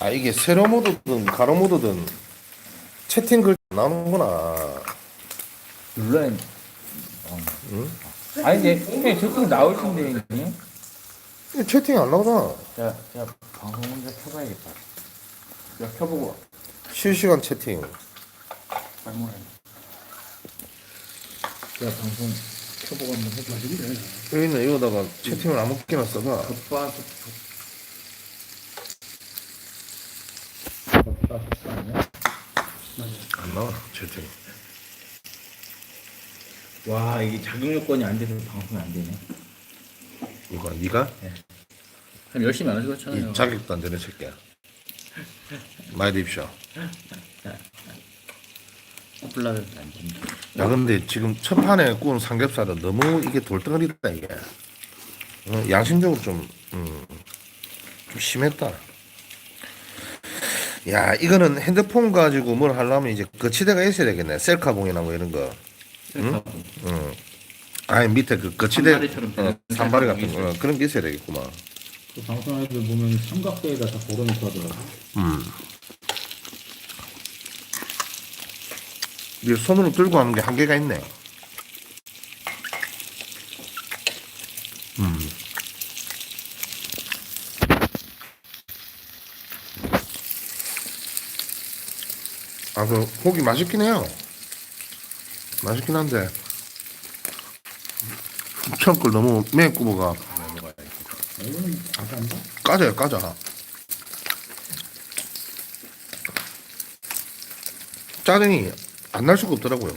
아 이게 세로 모드든 가로 모드든 채팅 글 나오는구나. 눌러야 어. 아니 근데 형님 저쪽 나올 텐데 형님 이게 채팅이 안 나오잖아. 제가 제가 방송 혼자 켜봐야겠다 제가 켜보고 실시간 채팅. 말모네 제가 방송 켜보고 한번 해봐야겠네 여기 있네 이거다가 채팅을 아무렇게나 써봐. 겉바 겉바 겉바 아니야? 안 나와 채팅. 와 이게 자격 요건이 안 돼서 방송이 안 되네 이거 네가 그럼 열심히 안 하시고 이 자격도 안 되는 새끼야. 많이 안 됩니다 야 근데 지금 첫 판에 구운 삼겹살은 너무 이게 돌덩어리다 이게. 어, 양심적으로 좀, 음, 좀 심했다. 야 이거는 핸드폰 가지고 뭘 하려면 이제 거치대가 있어야 되겠네. 셀카봉이나 뭐 이런 거. 응? 응. 아니 밑에 그 거치대 산발이처럼 어, 되는 산발이 같은 셀카봉이 거 어, 그런 게 있어야 되겠구만. 그 방송할 때 보면 삼각대에다 다 걸어놓고 하더라고. 음. 이 손으로 들고 하는 게 한계가 있네. 아, 그, 고기 맛있긴 해요. 맛있긴 한데. 처음 걸 너무 맵고 뭐가? 까져요, 까져. 짜증이 안 날 수가 없더라고요.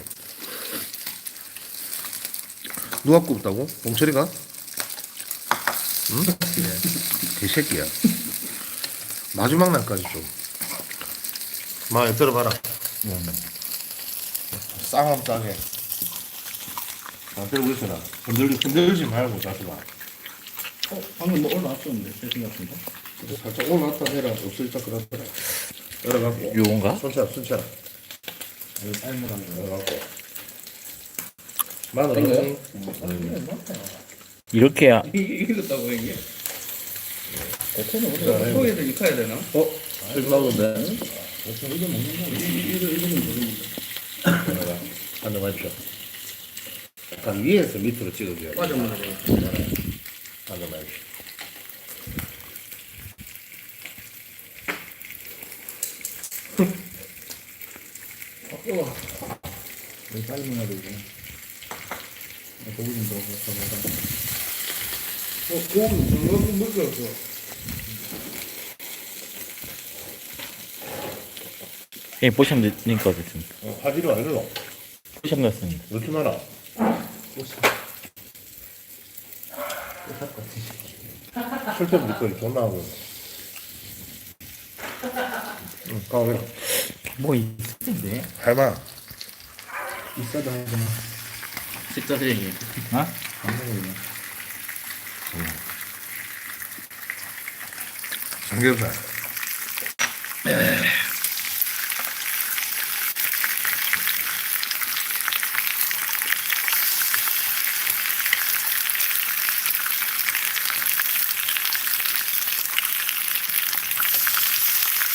누가 굽다고? 봉철이가? 응? 개새끼야. 마지막 날까지 좀. 마에 들어봐라. 쌍함 싸게. 아, 들고 있어라. 흔들지, 흔들지 말고 자주 봐. 어, 방금 뭐 올라왔었는데, 세팅 같은데? 살짝 올라왔다 내려 없을까 그러더라. 열어갖고. 요건가? 손차, 손차. 이거 삶으라는 거. 열어갖고. 마늘 땡겨요? 넣니? 이렇게 야 이겼다고, 이게? 고코는 우리가 소에서 익혀야 되나? 어? 실망인데? 이거 먹는 거 이거, 이거, 이거는 모르겠는데. 한대 맞죠? 약간 위에서 밑으로 찍어줘야 돼. 빠져만 하죠. 한대 맞죠? 어, 여기 삶아야 되고. 고기 좀 넣어서 먹어. 어, 고기 좀 넣어서 먹었어. 예 보시면 되니까 됐습니다 어, 화질이 안 일로. 보시면 됐습니다 왜 이렇게 많아? 술때 밑거리 존나 하고. 응, 가오게. 뭐 있을 텐데 할만. 있어도 하잖아. 식사 드리기 어? 안 먹으면. 삼겹살.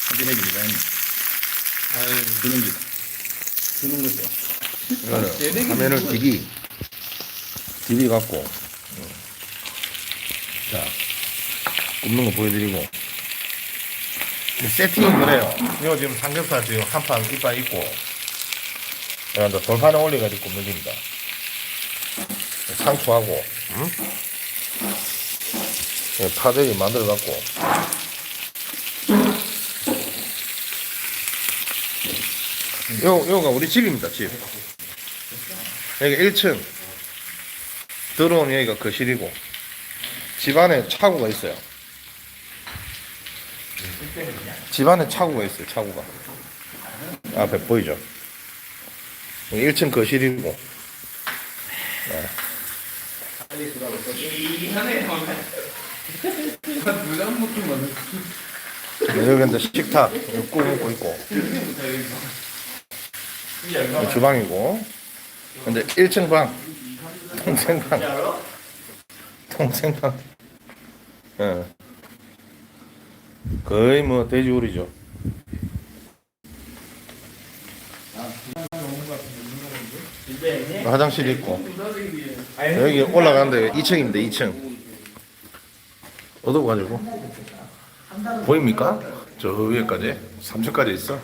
확인해줍니다. 아유, 주는 게. 주는 거죠. 이거는 화면을 디비 디비 갖고 음. 자 굽는 거 보여드리고 이 세팅은 그래요 이거 지금 삼겹살 지금 한판 이빨 있고 또 돌판에 올려가지고 굽는 겁니다 상추하고 응? 이 파대기 만들어 갖고 요, 요가 우리 집입니다, 집. 여기 1층. 들어오면 여기가 거실이고, 집 안에 차고가 있어요. 집 안에 차고가 있어요, 차고가. 앞에 보이죠? 여기 1층 거실이고, 네. 네, 여기 이제 식탁, 먹고 있고. 주방이고. 근데 1층 방, 동생 방. 동생 방. 예. 거의 뭐 돼지우리죠. 화장실 있고 여기 올라가는데 2층입니다. 2층. 어두워가지고 보입니까? 저 위에까지 3층까지 있어.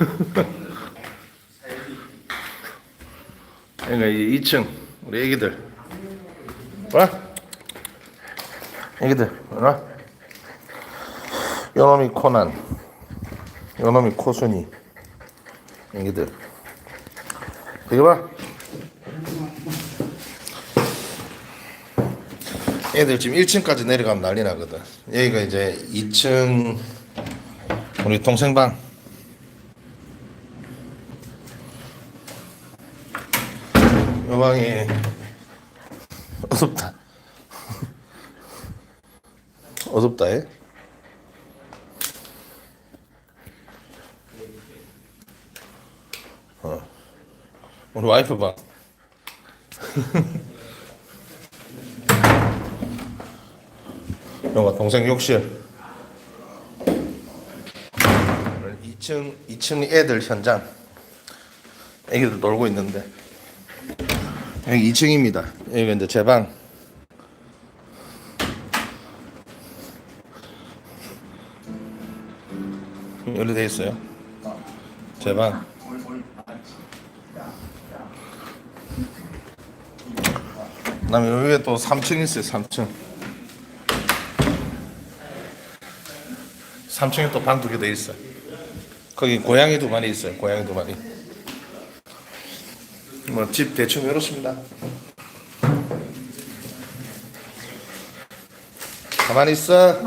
그러니까 이 2층 우리 애기들. 와 애기들 와 요놈이 코난 요놈이 코순이 애기들. 이거 봐. 애들 지금 1층까지 내려가면 난리 나거든. 여기가 이제 2층 우리 동생 방 요 방이 어둡다. 어둡다, 에? 어. 우리 와이프 방. 영가 동생 욕실. 2층 2층 애들 현장. 애기들 놀고 있는데. 여기 2층입니다. 여기가 이제 제 방. 여기 돼 있어요. 제 방. 그다음에 여기에 또 3층 있어요. 3층. 3층에 또 방 두 개 돼 있어. 거기 고양이 두 마리 있어요. 고양이 두 마리. 뭐 집 대충 이렇습니다. 가만히 있어.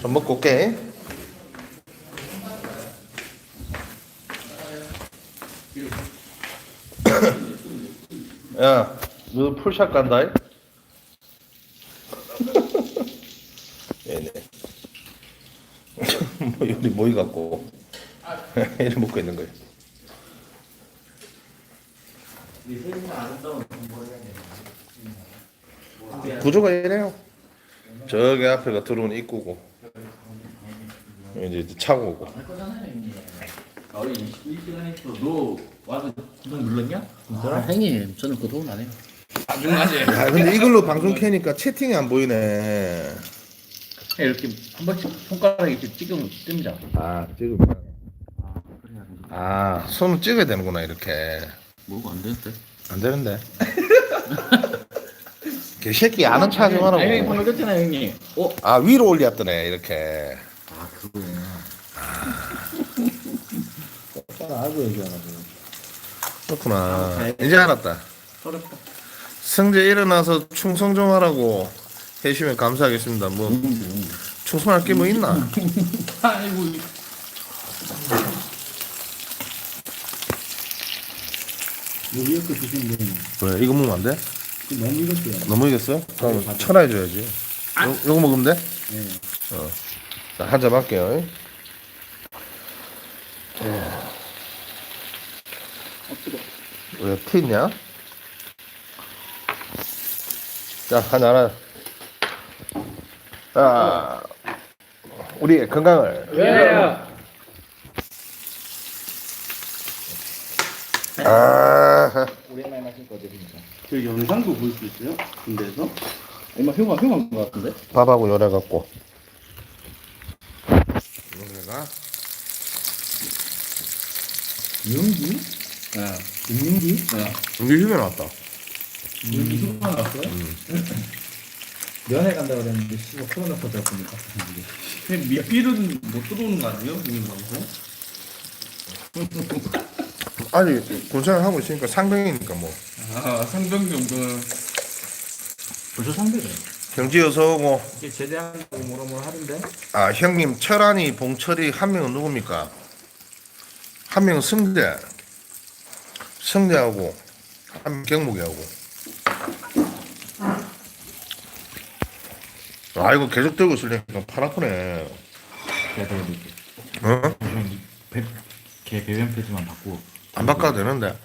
좀 먹고 올게. 야, 너 풀샷 간다. 얘네. 뭐 여기 모이 갖고 얘를 먹고 있는 거야. 구조가 이래요. 저기 앞에가 들어오는 입구고 이제 차고고 아, 우리 21시간 했어. 너 와서 구독 눌렀냐? 아, 형님, 저는 그동안 안 해요. 나중에 아 근데 이걸로 방송 켜니까 채팅이 안 보이네 이렇게 한 번씩 손가락 이렇게 찍으면 뜹니다. 아 지금 아 손을 찍어야 되는구나 이렇게 뭐가 안 되는데? 안 되는데 개새끼 아는 차좀 아니, 형님 하라고 방금 떴잖아요, 형님. 어? 아 위로 올렸더네 이렇게 아, 그거구나. 오빠가 알고 얘기하라고. 그렇구나 이제 알았다 어렵다. 승재 일어나서 충성 좀 하라고 해주시면 감사하겠습니다 뭐 충성할 게 뭐 있나 아이고. 여기 이렇게 주시면 되네. 왜 이거 먹으면 안 돼? 그 너무 익었어요. 너무 이겼어? 그럼 천하 해줘야지 요, 요거 먹으면 돼? 네. 어. 자, 한 잔 할게요. 왜피 있냐? 자, 한잔 하나. 자, 우리의 건강을. 예. 아, 오랜만에 마실 거거든 요. 그 영상도 볼 수 있어요? 군대에서? 얼마 흉한 흉한 것 같은데? 밥하고 요래갖고. 요래가 윤기? 네. 김윤기? 네. 우리 휴면 왔다. 윤기 흉만 왔어요? 면회 간다 그랬는데 씨발 코로나 터졌으니까. 근데 미필은 못 들어오는 거 아니에요? 국민 방송? 아니, 군생활 하고 있으니까 상병이니까 뭐. 아, 상병 정도. 벌써 상대래. 경지 어서 오고. 이게 제대한다고 뭐라 뭐라 하던데? 아 형님 철안이 봉철이 한 명은 누굽니까? 한 명은 승대 승대하고 한 명 경목이하고 아 이거 계속 들고 있으려니까 팔 아프네 제가 여기 어? 배, 걔 배변 표지만 바꾸고. 안 바꿔도 되는데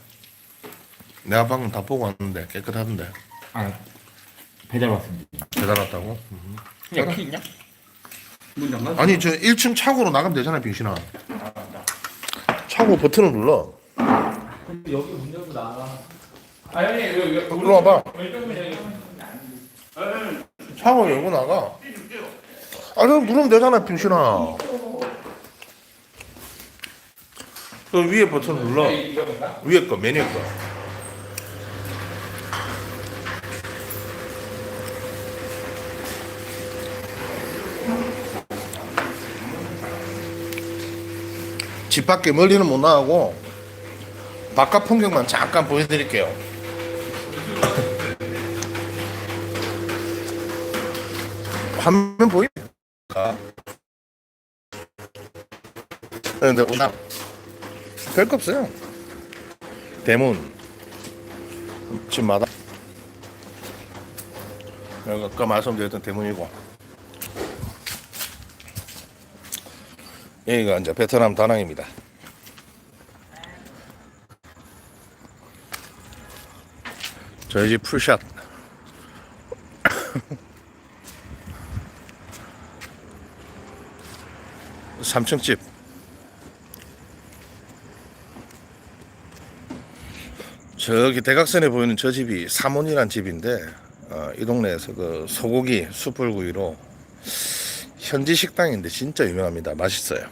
내가 방금 다 보고 왔는데 깨끗하던데 아, 배달 왔습니다. 배달 왔다고? 음. 그냥 키 있냐? 문 잠가. 아니 저 1층 차고로 나가면 되잖아 빙신아 차고 버튼을 눌러 여기 문 열고 나가. 아 형님 여기 여기 일로 와봐 여기. 차고 열고 나가 아 그럼 누르면 되잖아 빙신아 그 위에 버튼 눌러 이거인가? 위에 거 메뉴 거 밖에 멀리는 못 나가고 바깥 풍경만 잠깐 보여드릴게요. 화면 보입니까? 근데 오늘 별거 없어요. 대문 집마다 아까 말씀드렸던 대문이고 여기가 이제 베트남 다낭입니다. 저희 집 풀샷. 삼층 집. 저기 대각선에 보이는 저 집이 삼원이란 집인데 어, 이 동네에서 그 소고기 숯불구이로 현지 식당인데 진짜 유명합니다. 맛있어요.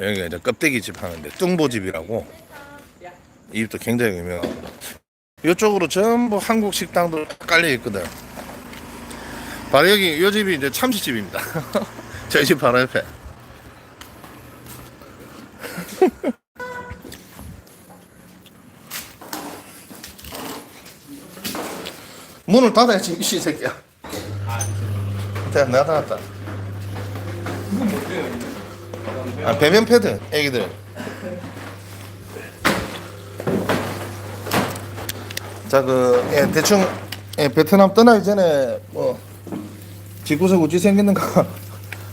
여기가 이제 껍데기 집 하는데 뚱보집이라고 이 집도 굉장히 유명하고 이쪽으로 전부 한국 식당도 깔려 있거든. 바로 여기 이 집이 이제 참치집입니다. 저희 집 바로 옆에. 문을 닫아야지 이 새끼야. 자, 내가 닫았다. 아, 배변 패드, 애기들. 자, 그, 예, 대충, 예, 베트남 떠나기 전에, 뭐, 집구석 어찌 생겼는가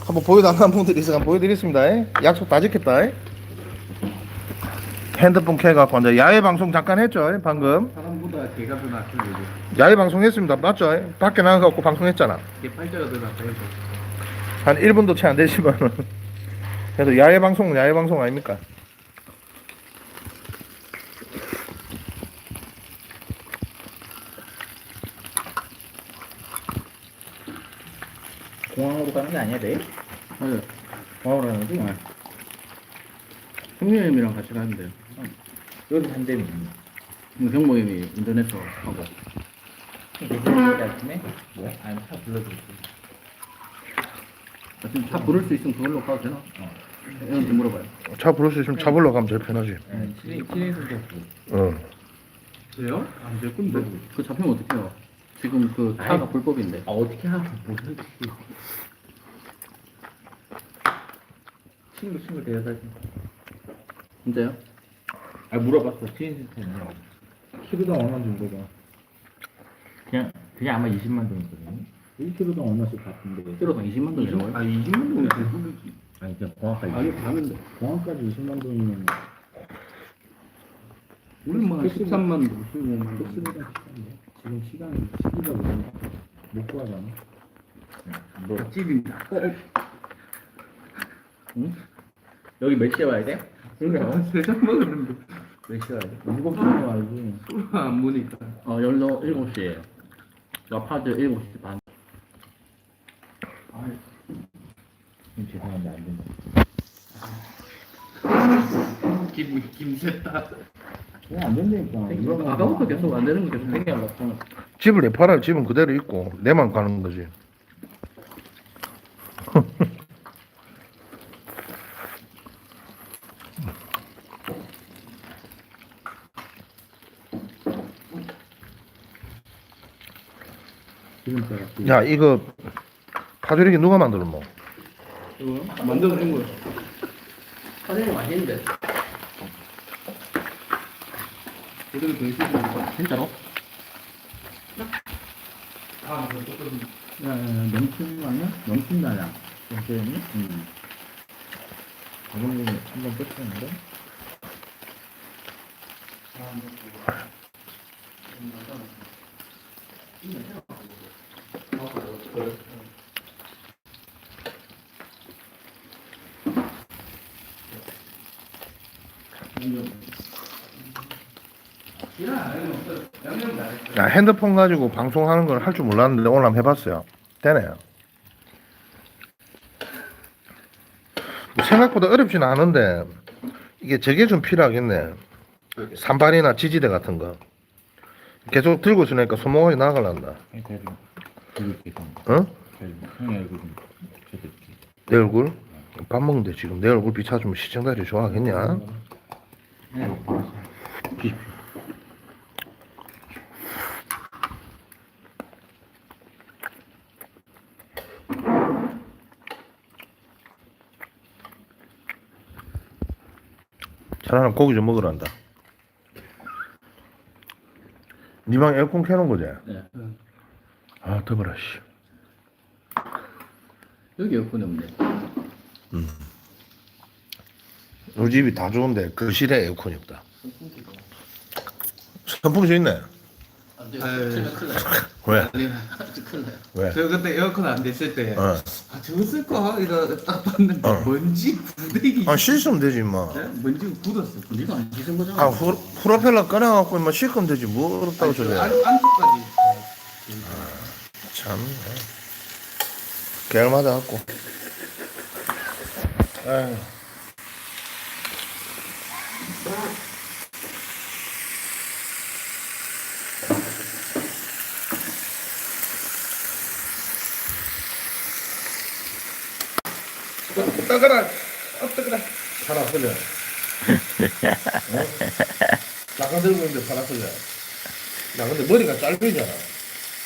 한번 보여달라는 분들이 있어 보여드리겠습니다. 예. 약속 다 지켰다. 예. 핸드폰 켜갖고 야외 방송 잠깐 했죠. 예, 방금. 개가 더 낫죠, 요즘. 야외 방송 했습니다. 맞죠? 예? 밖에 나가갖고 방송했잖아. 개 팔자가 더 낫죠. 한 1분도 채 안 되지만 그래도 야외 방송은 야외 방송 아닙니까? 공항으로 가는 게 아니야 내일? 맞아요. 와우라 하지 마. 형님이랑 같이 돼요. 여기 한대 이거 형모임이 인터넷으로 하고 아침에 아니 네. 차 불러줄게. 아, 지금 부를 수 있으면 그걸로 가도 되나? 어. 형한테 물어봐요 차 부를 수 있으면 차 불러 가면 제일 편하지. 예, 실내 실내에서도 불러. 그래요? 아, 안될 건데. 뭐, 그 잡히면 어떡해요 지금 그 차가 아이. 불법인데 아 어떻게 하고 못해? 친구 친구 데려다 줘. 진짜요? 아 물어봤어. TNT 물어봤어. 키로당 얼마 정도 봐. 그냥 그게 아마 20만 돈이거든요. 1kg당 얼마씩 받던데. 들어서 20만 돈 이런 아, 거예요? 20만 동이 정도 아니 그냥 공항까지. 아니, 반은 공항까지 20만 돈이면 우리 뭐 택시비. 13만 동, 15만 동. 지금 시간이 시기가 못 구하잖아. 뭐 집입니다. 응? 여기 몇 시에 와야 돼? 그러니까 세잔 먹었는데. 몇 시에 와야 돼? 일곱 시간 와야지. 술을 안 보니까. 어, 열로 7시에요. 라파드 7시 반. 좀 죄송한데 안 된다. 김, 김새다. 그냥 안 된다니까. 아까부터 계속 안 되는 거 계속 생겨났잖아. 집을 내 팔아 집은 그대로 있고 내만 가는 거지. 지금 그야 이거 파조리기 누가 만들었노? 이거 만들어준 거야. 사장님 맛있는데. 그대로 더 있을 거 진짜로? 아, 그 조금 야, 야, 야, 거 아니야? 넘친다야. 선생님 응. 아버님이 한번 뺐었는데 야, 핸드폰 가지고 방송하는 걸 할 줄 몰랐는데 오늘 한번 해봤어요. 되네요. 생각보다 어렵진 않은데 이게 저게 좀 필요하겠네. 산발이나 지지대 같은 거. 계속 들고 있으니까 손목이 좀 붙여줄게. 내 얼굴? 밥 먹는데 지금 내 얼굴 비춰주면 시청자들이 좋아하겠냐? 차라리 고기 좀 먹으란다. 니방 에어컨 켜놓은 거지? 네. 아, 더불어, 씨. 여기 에어컨이 없네. 우리 집이 다 좋은데 그 실에 에어컨이 없다. 선풍기 저 있네. 안 돼. 큰일 나, 큰일 나. 왜? 아니, 큰일 나요. 왜? 저 그때 에어컨 안 됐을 때, 어. 아, 저거 쓸까? 이러 딱 봤는데, 어. 먼지 부대기. 아 씻으면 되지 뭐. 네? 먼지 굳었어. 네가 안 씻은 거잖아. 아 후, 후라펠라 꺼내갖고 뭐 씻으면 되지 뭐 어렵다고 저래. 안, 안쪽까지. 참. 개알 맞아갖고. 아휴. 따가라, 아 따가라. 팔 아프냐? 어? 나가 들고 있는데 팔 아프냐? 나 근데 머리가 짧이잖아.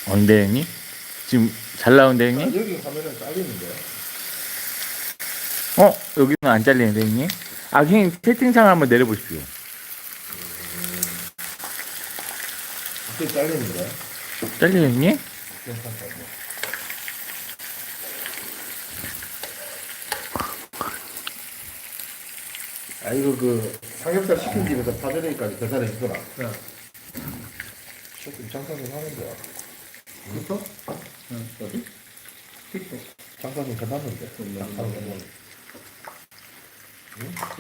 언데 형님? 지금 잘 나온데 아, 형님? 여기 가면은 짧은데. 어? 여기는 안 잘리는데 형님? 아 형님 채팅창 한번 내려보십시오. 그 잘리는데. 잘려요 형님? 아 이거 그 삼겹살 시킨 집에서 파절이니까 계산해 주더라. 네. 조금 장사 좀 하는데. 그렇어? 응, 어디? 틱톡. 장사 좀 해봤는데. 장사 좀 해봤는데.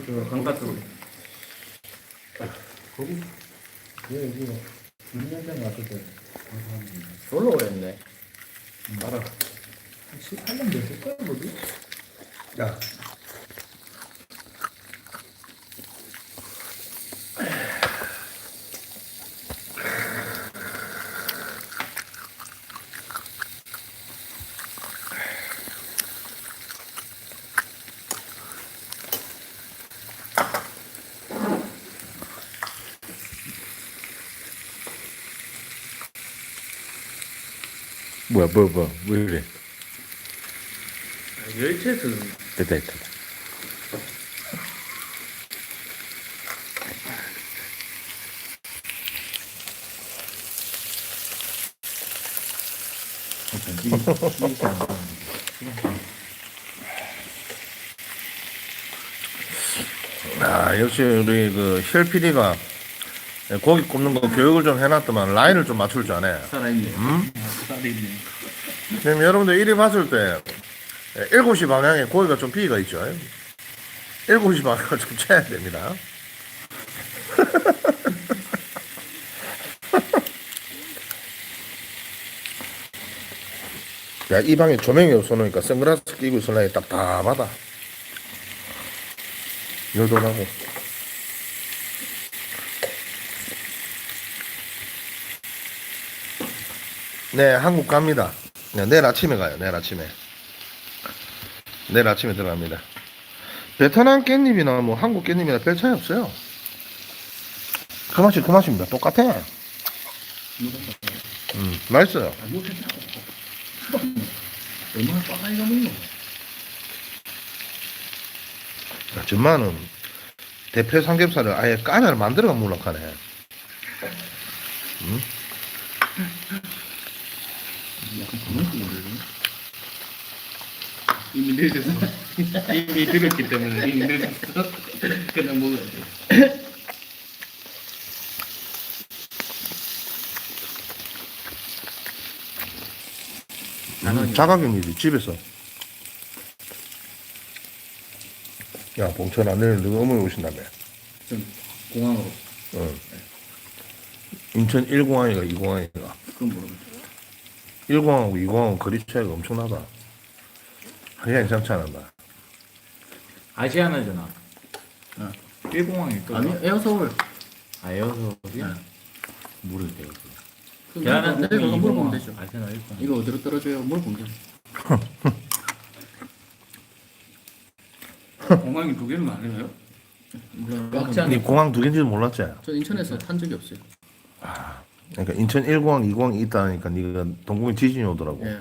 그 강가 쪽. 거기 예 이거 6년 전에 왔을 때 졸로 오랬네. 알아. 한 18년 됐을 거야 뭐지? 야. 뭐야 뭐야 뭐야 왜 그래? 열채에서 됐다 됐다. 아 역시 우리 그쉘 PD가 고기 굽는 거 교육을 좀 해놨더만 라인을 좀 맞출 줄 아네. 살아있네. 음? 살아있네. 지금 여러분들 이리 봤을 때 7시 방향에 고기가 좀 비가 있죠. 7시 방향을 좀 쳐야 됩니다. 야, 이 방에 조명이 없어놓으니까 선글라스 끼고 있으려니 답답하다. 나고. 네, 한국 갑니다. 네, 내일 아침에 가요. 내일 아침에. 내일 아침에 들어갑니다. 베트남 깻잎이나 뭐 한국 깻잎이나 별 차이 없어요. 그 맛이 그 맛입니다. 똑같아. 음, 맛있어요. 정말은 대패 삼겹살을 아예 까냐를 만들어가 물락하네. 이미 늦었어. 이미 들었기 때문에 이미 늦었어. 그냥 먹어야 돼. 나는 자가격리지 집에서. 야 봉천 안 내려 너가 어머니 오신다며. 전 공항으로 어. 인천 1공항이가 2공항이가. 그건 모르겠어요. 1공항하고 2공항은 거리 차이가 엄청나다. 이상 차이 난다. 아시아나잖아. 어. 1공항이 있거든. 아니 에어서울 아, 에어서울이? 네. 모르겠대요. 그 계란은 내일 가서 물어보면 되죠. 아시아나 1공항. 이거 어디로 떨어져요? 물어보면 되죠. 공항이 두 개는 아니에요? 니 공항 두 개인지도 몰랐지? 저 인천에서 탄 적이 없어요. 그러니까 인천 1공항, 2공항이 있다니까 니가 동공에 지진이 오더라고. 예.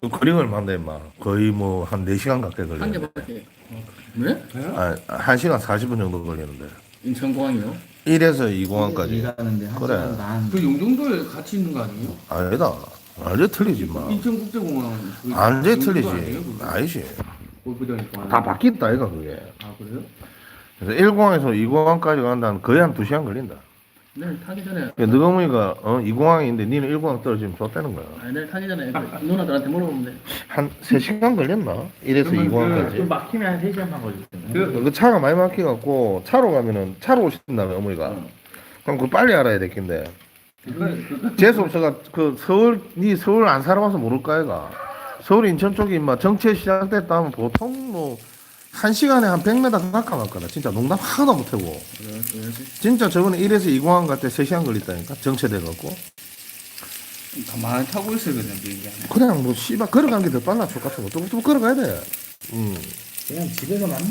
그 거리가 얼마인데 임마. 거의 뭐 한 4시간 가까이 한 걸려. 개밖에. 네? 아, 1시간 40분 정도 걸리는데. 인천공항이요? 1에서 2공항까지. 일하는데 한 그래. 시간 반. 그 용정도에 같이 있는 거 아니에요? 아니다. 완전 틀리지 마. 인천국제공항 그 완전 틀리지. 아니에요, 그거? 아니지. 골프장이 다. 바뀐다 이가 그게. 아 그래요? 그래서 1공항에서 2공항까지 간다는 거의 한 2시간 걸린다. 내일 타기 전에 그러니까 너가 어머니가 어, 2공항인데 니는 1공항 떨어지면 좋다는 거야. 아니 내일 타기 전에 그 누나들한테 물어보면 돼. 한 3시간 걸렸나? 1에서 그러면 2공항까지. 좀 막히면 한 3시간만 걸리잖아요. 그그 차가 많이 막혀갖고 차로 가면은 차로 오신다며 어머니가 어. 그럼 그거 빨리 알아야 되겠는데 그거 그거 재수 없어가 그 서울 니 서울 안 살아봐서 모를까 이가 서울 인천 쪽이 인마 정체 시작됐다 하면 보통 뭐 한 시간에 한 100m 가까울 거다 진짜 농담 하나도 못하고. 진짜 저번에 1에서 2공항 갈 때 3시간 걸렸다니까 정체돼갖고 가만히 타고 있어야 되는 비행기? 그냥 뭐 씨발 걸어간 게더 빨라 족 같은 거 또, 또 걸어가야 돼 음. 그냥 집에서 만나.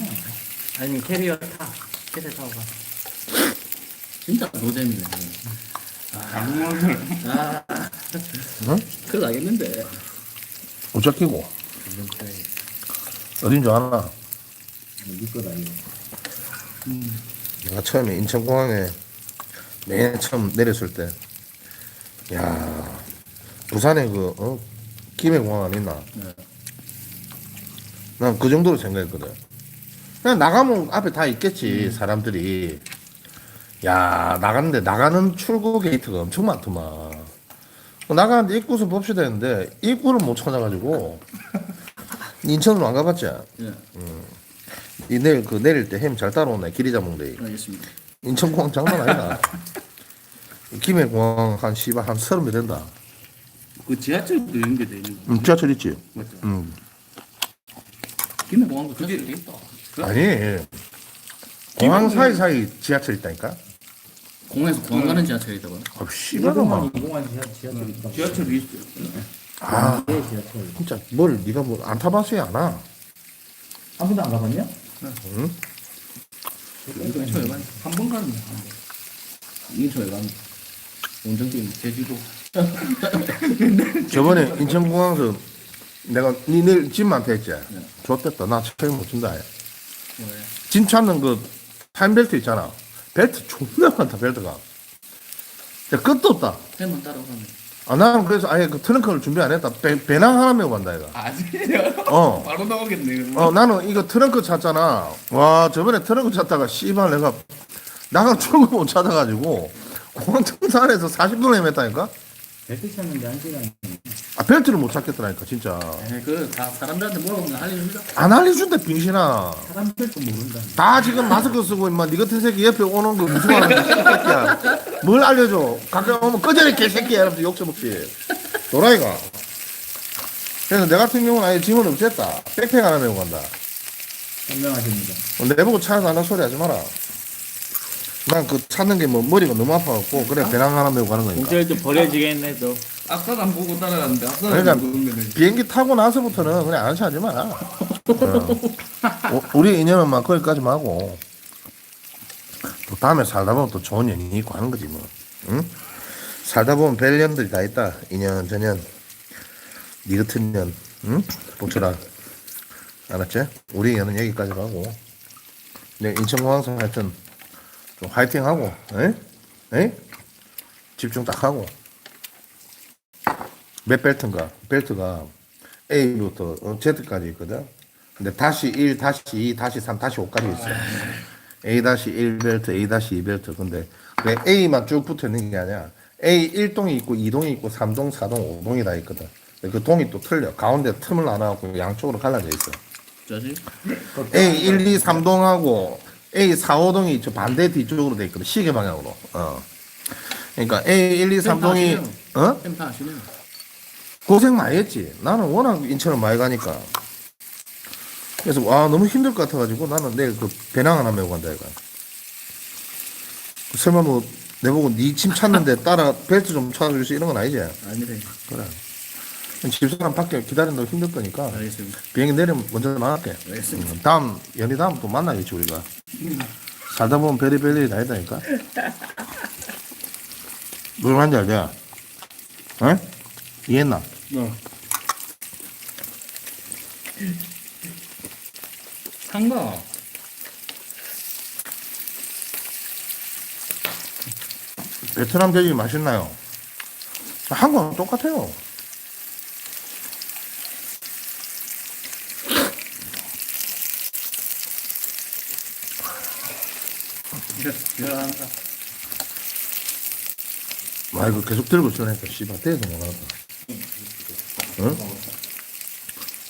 아니면 캐리어 타. 캐리어 타고 가. 진짜 노잼이네. 장롱을 아, 응? 큰일 나겠는데. 우착기고 어딘 줄아 나네 거다 이거. 내가 처음에 인천공항에 맨 처음 내렸을 때, 야 부산에 그, 어, 김해공항 안 있나? 네. 난 그 정도로 생각했거든. 그냥 나가면 앞에 다 있겠지, 사람들이. 야, 나갔는데, 나가는 출구 게이트가 엄청 많더만. 나가는데 입구서 봅시다 했는데, 입구를 못 찾아가지고, 인천으로 안 가봤지? 예, 이 내일, 그 내릴 때 햄 잘 따라오네, 길이 잡은 데. 알겠습니다. 인천공항 장난 아니다. 김해공항 한 씨발 한 서른 배 된다. 그 지하철도 연계돼 있는 거 음, 지하철 있지. 맞죠? 음. 김해 공항도 그게 되겠다. 아니 공항 사이 사이 지하철 있다니까. 공항에서 공항 가는 지하철이더만. 아, 씨발로만. 2공항 지하, 지하철 있다. 지하철이 있어요. 아 네, 지하철. 진짜 뭘 네가 뭐안 타봤어야. 한 번도 안 가봤냐? 응? 인천에 가. 한번 가는 거야. 한 번. 인천에 가. 원정팀 제주도. 저번에 인천공항에서 내가 니네 집만 했지. 네. 좋됐다. 나 책임 못 준다. 뭐야? 짐 찾는 그 타임벨트 있잖아. 벨트 존나 많다 벨트가. 야, 끝도 없다. 해만 따라가면. 아 나는 그래서 아예 그 트렁크를 준비 안 했다. 배, 배낭 하나 메고 간다 이거. 아니에요. 어. 바로 나오겠네. 그러면. 어 나는 이거 트렁크 찾잖아. 와 저번에 트렁크 찾다가 씨발 내가 나가 출구 못 찾아가지고 공항 등산에서 40분을 헤맸다니까. 벨트 찾는데 한 시간. 아 벨트를 못 찾겠더라니까 진짜. 에이, 그다 사람들한테 물어보면 알려줍니다. 안 알려준대 빙신아. 사람들도 모른다. 다 지금 마스크 쓰고 임마 니 같은 새끼 옆에 오는 거 무서워하는 거 새끼야. 뭘 알려줘? 가까이 오면 꺼져라 개새끼야 이러면서 욕 처먹지. 노라이가. 그래서 내 같은 경우는 아예 짐을 없앴다. 백팩 하나 메고 간다. 현명하십니다. 어, 내보고 차에서 한다는 소리 하지 마라. 난 그 찾는 게 뭐 머리가 너무 아파갖고 그래 배낭 하나 메고 가는 거니까. 공짜일 때 버려지겠네 또. 앞사람 보고 따라가는데 앞사람 그러니까 보면 비행기 타고 나서부터는 그냥 체 하지 마라. 어. 우- 우리 인연은 막 거기까지만 하고 또 다음에 살다 보면 또 좋은 연인이 있고 하는 거지 뭐. 응? 살다 보면 별 년들이 다 있다. 인연 전연. 니 같은 년. 응? 복철아. 알았지? 우리 인연은 여기까지 가고. 내 인천공항에서 하여튼 좀 화이팅 하고, 에? 에? 집중 딱 하고. 몇 벨트인가? 벨트가 A부터 어, Z까지 있거든. 근데 다시 1, 다시 2, 다시 3, 다시 5까지 있어. A 다시 1 벨트, A 다시 2 벨트. 근데 그 A만 쭉 붙어 있는 게 아니야. A 1동이 있고 2동이 있고 3동, 4동, 5동이 다 있거든. 그 동이 또 틀려. 가운데 틈을 안 하고 양쪽으로 갈라져 있어. A 1, 2, 3동하고 A 4, 5동이 저 반대 뒤쪽으로 돼 있거든. 시계 방향으로. 어. 그러니까 A 1, 2, 3동이 어? 템타 하시네요. 고생 많이 했지. 나는 워낙 인천을 많이 가니까. 그래서 와 너무 힘들 것 같아가지고 나는 내일 그 배낭 하나 메고 간다 이거. 설마 뭐 내보고 네침 찾는데 따라 벨트 좀 찾아줄 수 이런 건 아니지. 아니래. 그래. 집사람 밖에 기다린다고 힘들 거니까 알겠습니다. 비행기 내리면 먼저 나갈게. 알겠습니다. 음, 다음 연희 다음 또 만나겠지 우리가. 살다 보면 별의별 일이 다 있다니까. 무슨 말인지 알지? 에? 이해했나? 어. 상가. 베트남 돼지 맛있나요? 한국은 똑같아요. 아 이거 계속 들고 있으니까 씨발 못 나갔다. 응?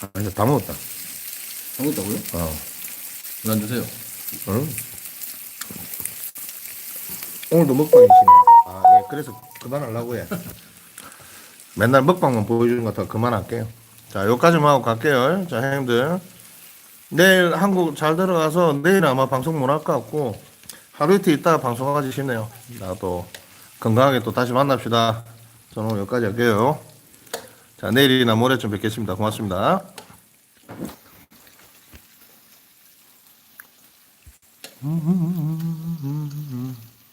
아 이제 다 먹었다. 먹었다고요? 어. 안 주세요. 응? 오늘도 먹방이시네. 아, 예, 그래서 그만하려고 해. 맨날 먹방만 보여주는 것 같아 그만할게요. 자, 여기까지만 하고 갈게요. 자, 형님들. 내일 한국 잘 들어가서 내일 아마 방송 못 할 것 같고 하루 이틀 있다가 방송하기 싶네요. 나도 건강하게 또 다시 만납시다. 저는 여기까지 할게요. 자, 내일이나 모레쯤 뵙겠습니다. 고맙습니다. 음,